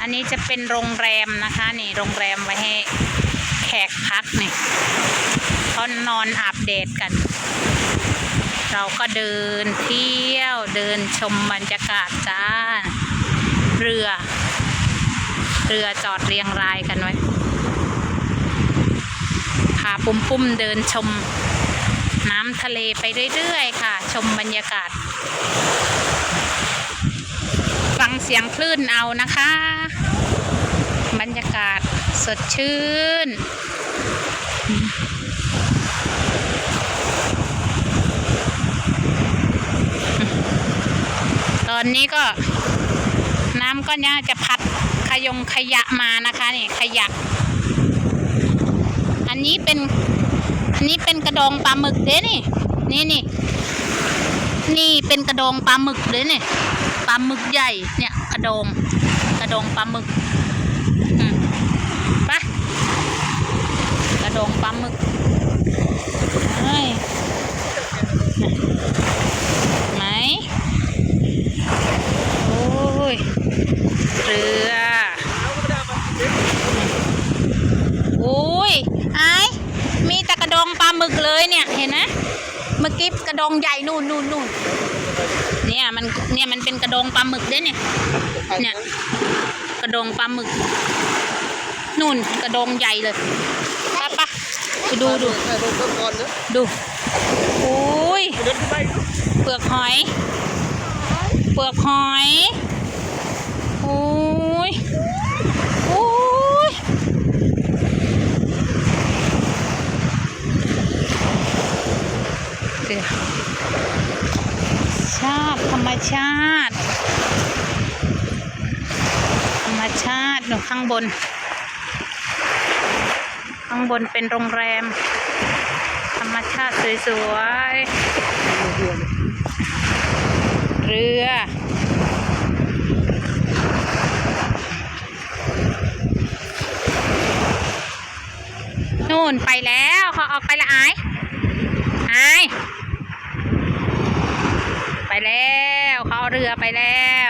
อันนี้จะเป็นโรงแรมนะคะ นี่โรงแรมไว้ให้แขกพักนี่เขานอนอาบแดดกัน เราก็เดินเที่ยวเดินชมบรรยากาศจ้า เรือ เรือจอดเรียงรายกันไว้พาปุ้มปุ้มเดินชมน้ำทะเลไปเรื่อยๆ ค่ะ ชมบรรยากาศ งเสียงคลื่นเอานะคะ บรรยากาศสดชื่น ตอนนี้ก็น้ำก็น่าจะพัดขยงขยะมานะคะนี่ขยะ อันนี้เป็นอันนี้เป็นกระดองปลาหมึกเด้นี่นี่นี่นี่เป็นกระดองปลาหมึกเด้นี่ ปลาหมึกใหญ่ เนี่ยกระดองกระดองปลาหมึกอืมไปกระดองปลาหมึกเฮ้ยไหมโอ้ยเรือโอ้ยไอ้มีต่กระดองปลาหมึกเลยเนี่ยเห็นไหม เมื่อกี้กระดองใหญ่นู่นนู่นนู่นเนี่ยมันเนี่ยมันเป็นกระดองปลาหมึกด้วยเนี่ย เนี่ย กระดองปลาหมึก นู่นกระดองใหญ่เลยไปปะไปดูดูดูโอ้ยเปเปลือกหอย เปลือกหอยโอ้ยโอ้ยเดี๋ยว ชาติธรรมชาติ ธรรมชาติหนูข้างบน ข้างบนเป็นโรงแรม ธรรมชาติสวยๆ เรือนู่นไปแล้วเขาออกไปละอายอายไป แล้ว เขาเอาเรือไปแล้ว